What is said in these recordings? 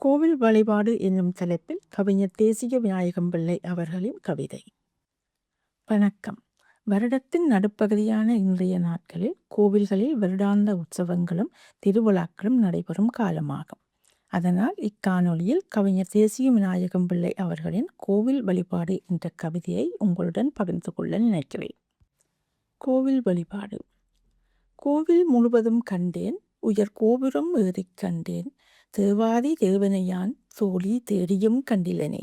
கோவில் வழிபாடு என்னும் தலைப்பில் கவிஞர் தேசிய விநாயகம் பிள்ளை அவர்களின் கவிதை. வணக்கம். வருடத்தின் நடுப்பகுதியான இன்றைய நாட்களில் கோவில்களில் வருடாந்த உற்சவங்களும் திருவிழாக்களும் நடைபெறும் காலமாகும். அதனால் இக்காணொலியில் கவிஞர் தேசிய விநாயகம் பிள்ளை அவர்களின் கோவில் வழிபாடு என்ற கவிதையை உங்களுடன் பகிர்ந்து கொள்ள நினைக்கிறேன். கோவில் வழிபாடு. கோவில் முழுவதும் கண்டேன் உயர் கோபுரம் ஏறிக் கண்டேன் தேவாதி தேவனையான் தோழி தேடியும் கண்டிலனே.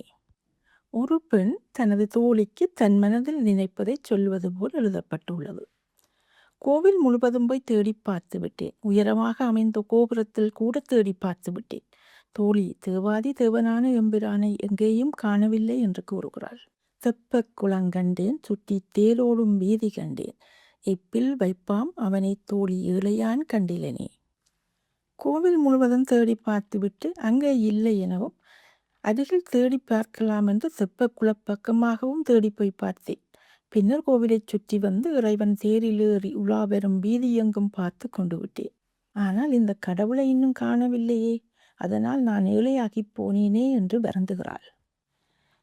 ஒரு பெண் தனது தோழிக்கு தன் மனதில் நினைப்பதைச் சொல்வது போல் எழுதப்பட்டுள்ளது. கோவில் முழுவதும் போய் தேடி பார்த்து விட்டேன். உயரமாக அமைந்த கோபுரத்தில் கூட தேடி பார்த்து விட்டேன். தோழி தேவாதி தேவனான எம்பிரானை எங்கேயும் காணவில்லை என்று கூறுகிறாள். தெப்ப குளங்கண்டேன் சுற்றி தேரோடும் வீதி கண்டேன். எப்பில் வைப்பாம் அவனை தோழி ஏழையான் கண்டிலனே. கோவில் முழுவதும் தேடி பார்த்துவிட்டு அங்கே இல்லை எனவும் அருகில் தேடி பார்க்கலாம் என்று செப்ப குளப்பக்கமாகவும் தேடி போய் பார்த்தேன். பின்னர் கோவிலை சுற்றி வந்து இறைவன் தேரில் ஏறி உலா வரும் வீதி எங்கும் பார்த்து கொண்டு விட்டேன். ஆனால் இந்த கடவுளை இன்னும் காணவில்லையே அதனால் நான் ஏழையாகி போனேனே என்று வருந்துகிறாள்.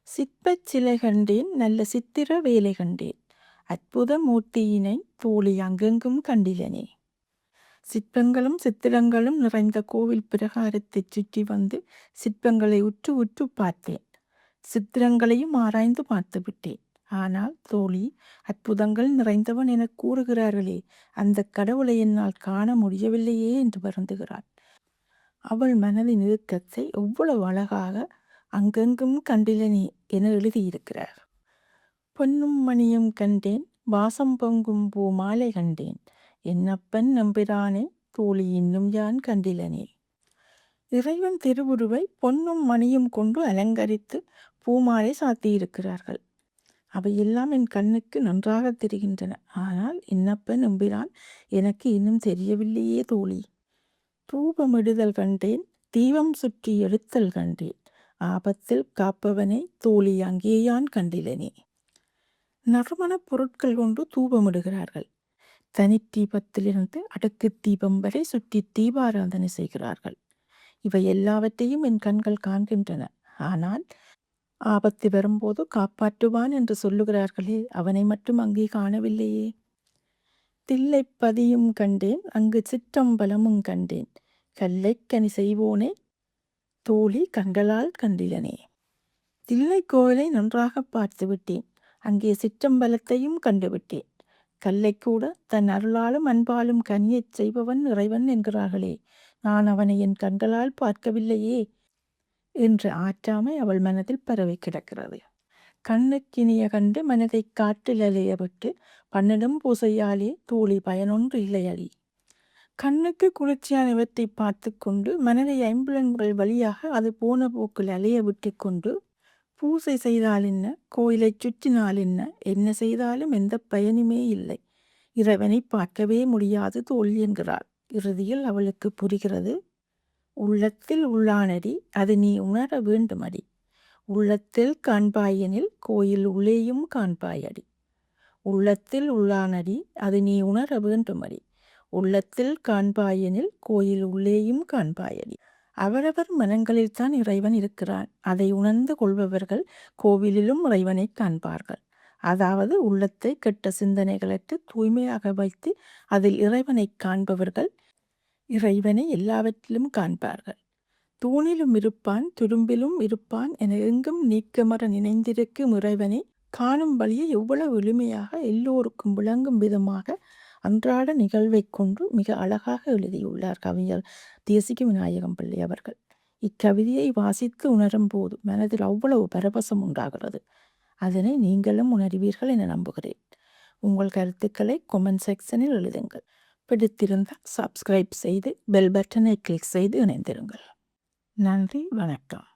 சிற்பச் சிலை கண்டேன் நல்ல சித்திர வேலை கண்டேன். அற்புத மூர்த்தியினை தோழி அங்கெங்கும் கண்டிலனே. சிற்பங்களும் சித்திரங்களும் நிறைந்த கோவில் பிரகாரத்தைச் சுற்றி வந்து சிற்பங்களை உற்று உற்று பார்த்தேன். சித்திரங்களையும் ஆராய்ந்து பார்த்து விட்டேன். ஆனால் தோழி அற்புதங்கள் நிறைந்தவன் என கூறுகிறார்களே அந்த கடவுளை என்னால் காண முடியவில்லையே என்று வருந்துகிறாள் அவள் மனதின் இறுக்கத்தை எவ்வளவு அழகாக அங்கெங்கும் கண்டிலனே என எழுதியிருக்கிறார். பொன்னும் மணியும் கண்டேன் வாசம் பொங்கும் பூ மாலை கண்டேன். என்னப்பன் நம்பிரானே தோழி இன்னும் யான் கண்டிலனே. இறைவன் திருவுருவை பொன்னும் மணியும் கொண்டு அலங்கரித்து பூமாலை சாத்தியிருக்கிறார்கள். அவையெல்லாம் என் கண்ணுக்கு நன்றாக தெரிகின்றன. ஆனால் என்னப்பன் நம்பிரான் எனக்கு இன்னும் தெரியவில்லையே தோழி. தூபமிடுதல் கண்டேன் தீபம் சுற்றி எடுத்தல் கண்டேன். ஆபத்தில் காப்பவனை தோழி அங்கேயான் கண்டிலனே. நறுமணப் பொருட்கள் கொண்டு தூபமிடுகிறார்கள். தனி தீபத்திலிருந்து அடுக்கு தீபம் வரை சுற்றி தீபாராதனை செய்கிறார்கள். இவை எல்லாவற்றையும் என் கண்கள் காண்கின்றன. ஆனால் ஆபத்து வரும்போது காப்பாற்றுவான் என்று சொல்லுகிறார்களே அவனை மட்டும் அங்கே காணவில்லையே. தில்லை பதியும் கண்டேன் அங்கு சிற்றம்பலமும் கண்டேன். கல்லைக்கனி செய்வோனே தோழி கண்களால் கண்டிலனே. தில்லை கோயிலை நன்றாக பார்த்து விட்டேன் அங்கே சிற்றம்பலத்தையும் கண்டுவிட்டேன். கல்லை கூட தன் அருளாலும் அன்பாலும் கனியச் செய்பவன் இறைவன் என்கிறார்களே. நான் அவனை என் கண்களால் பார்க்கவில்லையே என்ற ஆற்றாமை அவள் மனதில் பரவி கிடக்கிறது. கண்ணுக்கினிய கண்டு மனதை காற்றில் அலைய விட்டு பன்னிடும் பூசையாலே தூளி பயனொன்று இல்லையடி. கண்ணுக்கு குளிர்ச்சியானவற்றை பார்த்து கொண்டு மனதை ஐம்புலன்கள் வழியாக அது போன போக்கில் அலைய விட்டு கொண்டு பூசை செய்தால் என்ன? கோயிலை சுற்றினால் என்ன? என்ன செய்தாலும் எந்த பயனுமே இல்லை. இறைவனை பார்க்கவே முடியாது தோல் என்கிறாள். இறுதியில் அவளுக்கு புரிகிறது உள்ளத்தில் உள்ளானடி அது நீ உணர வேண்டுமடி. உள்ளத்தில் காண்பாயெனில் கோயில் உள்ளேயும் காண்பாயடி. உள்ளத்தில் உள்ளானடி அது நீ உணர வேண்டுமடி. உள்ளத்தில் காண்பாயெனில் கோயில் உள்ளேயும் காண்பாயடி. அவரவர் மனங்களில்தான் இறைவன் இருக்கிறான் அதை உணர்ந்து கொள்பவர்கள் கோவிலிலும் இறைவனை காண்பார்கள். அதாவது உள்ளத்தை கெட்ட சிந்தனைகளற்று தூய்மையாக வைத்து அதில் இறைவனை காண்பவர்கள் இறைவனை எல்லாவற்றிலும் காண்பார்கள். தூணிலும் இருப்பான் துரும்பிலும் இருப்பான் என எங்கும் நீக்கமர நினைந்திருக்கும் இறைவனை காணும் வழியை எவ்வளவு எளிமையாக எல்லோருக்கும் விளங்கும் விதமாக அன்றாட நிகழ்வை கொண்டு மிக அழகாக எழுதியுள்ளார் கவிஞர் தேசிக விநாயகம் பிள்ளை அவர்கள். இக்கவிதையை வாசித்து உணரும் போது மனதில் அவ்வளவு பரபசம் உண்டாகிறது. அதனை நீங்களும் உணர்வீர்கள் என நம்புகிறேன். உங்கள் கருத்துக்களை கொமெண்ட் செக்ஷனில் எழுதுங்கள். பிடித்திருந்தால் சப்ஸ்கிரைப் செய்து பெல் பட்டனை கிளிக் செய்து இணைந்திருங்கள். நன்றி வணக்கம்.